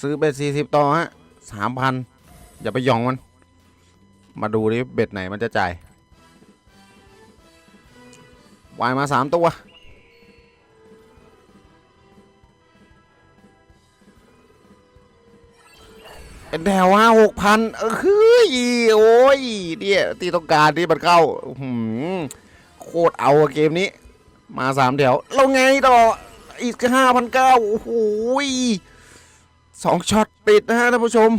ซื้อเบ็ดสี่สิบต่อฮะสามพันอย่าไปยองมัน มาดูดิเบ็ดไหนมันจะจ่ายวายมาสามตัว เป็นแถวห้าหกพันเฮ้ยโอ้ยเนี่ยที่ต้องการที่มันเข้าหือโคตรเอาเกมนี้ มาสามแถวเราไงต่ออีกห้าพันเก้าโอ้โหย สองช็อตติดนะฮะท่านผู้ชม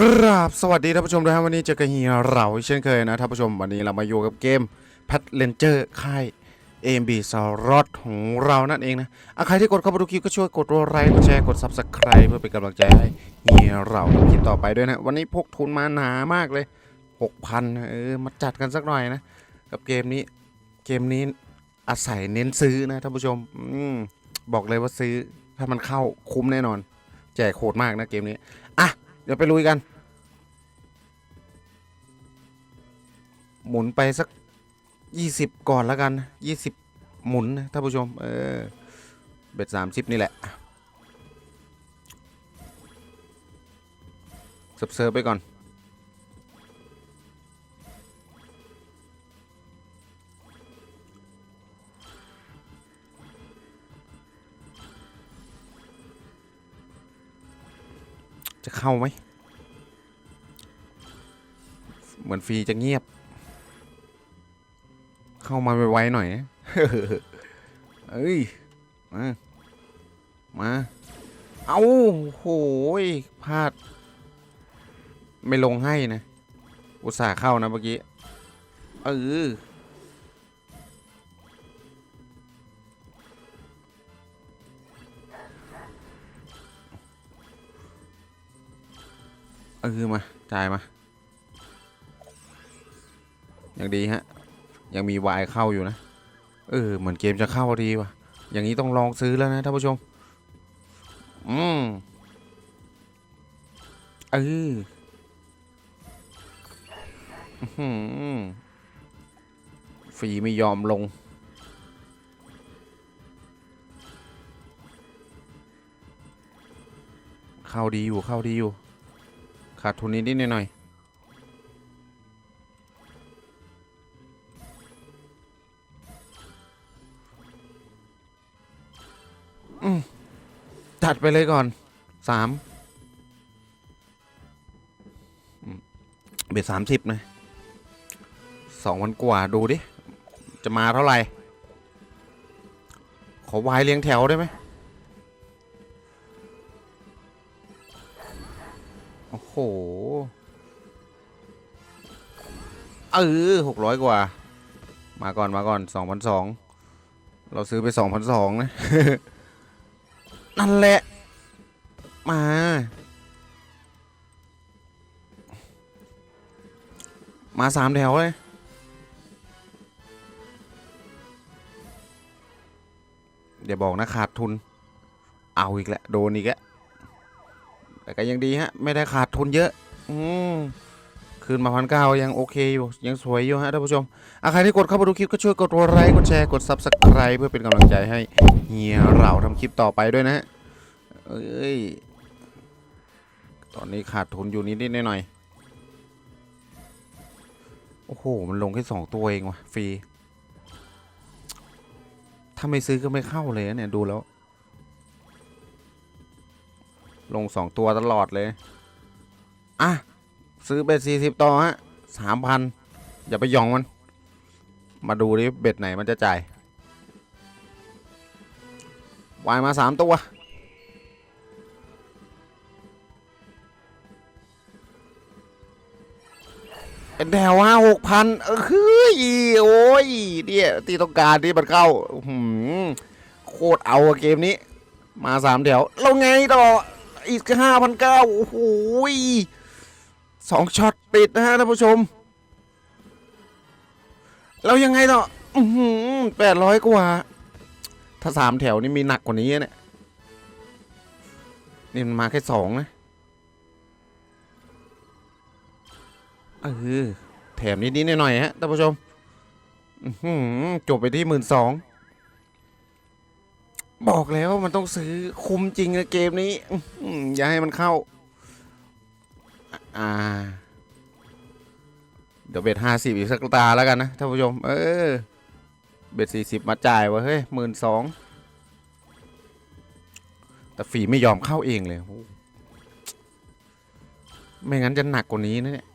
กราบสวัสดีท่านผู้ชมด้วยครับวันนี้เจอกันเฮียเราเช่นเคยนะท่านผู้ชมวันนี้เรามาอยู่กับเกม p a t l a n g e r ค่าย AMB s a r o t ของเรานั่นเองนะอใครที่กดเข้ามาดูคลิปก็ช่วยกดไลค์กดแชร์กด Subscribe เพื่อเป็นกำลังใจให้เฮียเราคลิปต่อไปด้วยนะ วันนี้พกทุนมาหนามากเลย 6,000เออมาจัดกันสักหน่อยนะ กับเกมนี้เกมนี้อาศัยเน้นซื้อนะท่านผู้ชมอมบอกเลยว่าซื้อถ้ามันเข้าคุ้มแน่นอน แจกโคตรมากนะเกมนี้ อะ เดี๋ยวไปลุยกัน หมุนไปสัก ยี่สิบก่อนแล้วกันยี่สิบหมุนนะท่านผู้ชม เออ เบ็ดสามสิบนี่แหละเซิร์ฟเซิร์ฟไปก่อน จะเข้าไหม เหมือนฟรีจะเงียบ เข้ามาไวๆหน่อยเอ้ย มา มา เอาโหยพลาด ไม่ลงให้นะ อุตส่าห์เข้านะเมื่อกี้ เออเออมา จ่ายมา อย่างดีฮะ ยังมีวายเข้าอยู่นะ เออ เหมือนเกมจะเข้าดีว่ะ อย่างนี้ต้องลองซื้อแล้วนะท่านผู้ชม อืมเอออื้อหือฟรีไม่ยอมลง เข้าดีอยู่เข้าดีอยู่ ขาดทุนนิดนิดหน่อยๆ จัดไปเลยก่อนสามอืมเบ็ดสามสิบนะสองวันกว่าดูดิ จะมาเท่าไหร่ ขอวายเรียงแถวได้ไหมโอ้โห เออหกร้อยกว่า มาก่อนมาก่อนสองพันสอง เราซื้อไปสองพันสองนะ นั่นแหละ มา มาสามแถวเลยเดี๋ยวบอกนะขาดทุน เอาอีกแล้วโดนอีกแล้วแต่ก็ยังดีฮะ ไม่ได้ขาดทุนเยอะ อืมคืนมาพันเก้ายังโอเคอยู่ ยังสวยอยู่ฮะท่านผู้ชมอะใครที่กดเข้ามาดูคลิปก็ช่วยกดไลค์กดแชร์กด Subscribe เพื่อเป็นกำลังใจให้ ฮียเราทำคลิปต่อไปด้วยนะฮะเอ้ย ตอนนี้ขาดทุนอยู่นิดนิดหน่อยโอ้โห มันลงแค่สองตัวเองว่ะ ฟรี ถ้าไม่ซื้อก็ไม่เข้าเลยเนี่ย ดูแล้ว ลงสองตัวตลอดเลย อะ ซื้อเบ็ดสี่สิบต่อฮะสามพันอย่าไปยองมัน มาดูดิเบ็ดไหนมันจะจ่าย วายมาสามตัวเป็นแถวห้าหกพันเฮ้ยโอ้ยเนี่ยที่ต้องการที่มันเข้าหือโคตรเอาเกมนี้ มาสามแถวเราไงต่ออีกห้าพันเก้าโอ้โหสองช็อตติดนะฮะท่านผู้ชม เรายังไงต่อแปดร้อยกว่า ถ้าสามแถวนี่มีหนักกว่านี้เนี่ยนี่มันมาแค่สองนะเออแถมนิดๆหน่อยๆฮะท่านผู้ชมจบไปที่หมื่นสองบอกแล้วว่ามันต้องซื้อคุ้มจริงนะเกมนี้อื้อหืออย่าให้มันเข้า อ่า เดี๋ยวเบ็ดห้าสิบอีกสักตาแล้วกันนะท่านผู้ชม เออ เบ็ดสี่สิบมาจ่ายวะเฮ้ยหมื่นสองแต่ฝีไม่ยอมเข้าเองเลย ไม่งั้นจะหนักกว่านี้นะเนี่ย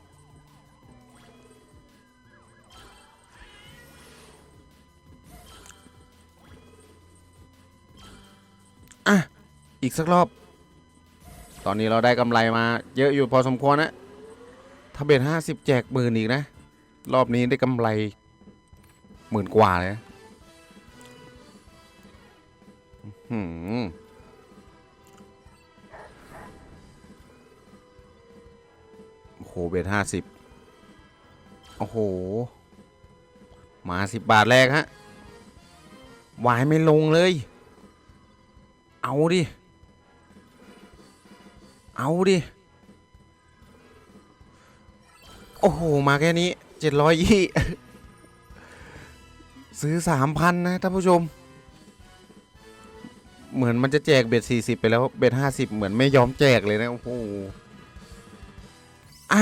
อะ อีกสักรอบ ตอนนี้เราได้กำไรมา เยอะอยู่พอสมควรนะ ถ้าเบ็ดห้าสิบแจกหมื่นอีกนะ รอบนี้ได้กำไรหมื่นกว่าเลยนะ หือโอ้โหเบ็ดห้าสิบโอ้โห มาสิบบาทแรกฮะวายไม่ลงเลย เอาดิ เอาดิ โอ้โห มาแค่นี้เจ็ดร้อยยี่ ซื้อสามพันนะท่านผู้ชม เหมือนมันจะแจกเบ็ดสี่สิบไปแล้วเบ็ดห้าสิบเหมือนไม่ยอมแจกเลยนะโอ้โหอะ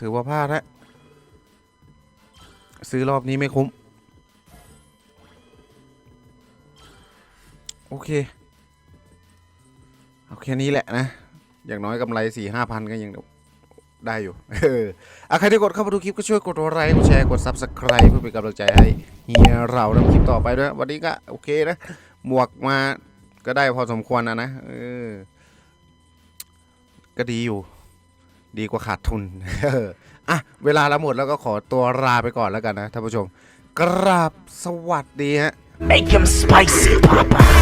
ถือว่าพลาดแล้วซื้อรอบนี้ไม่คุ้ม โอเคเอาแค่นี้แหละนะ อย่างน้อยกำไรสี่ห้าพันก็ยัง ได้อยู่ เอออะใครที่กดเข้ามาดูคลิปก็ช่วยกดไลค์ กดแชร์ กด Subscribe เพื่อเป็นกำลังใจให้เฮียเราทำคลิปต่อไปด้วย วันนี้ก็โอเคนะ หมวกมาก็ได้พอสมควรนะนะ เออ ก็ดีอยู่ ดีกว่าขาดทุนเอออะ เวลาเราหมดแล้วก็ขอตัวลาไปก่อนแล้วกันนะท่านผู้ชม กราบสวัสดีฮะ Make him spicy, Papa.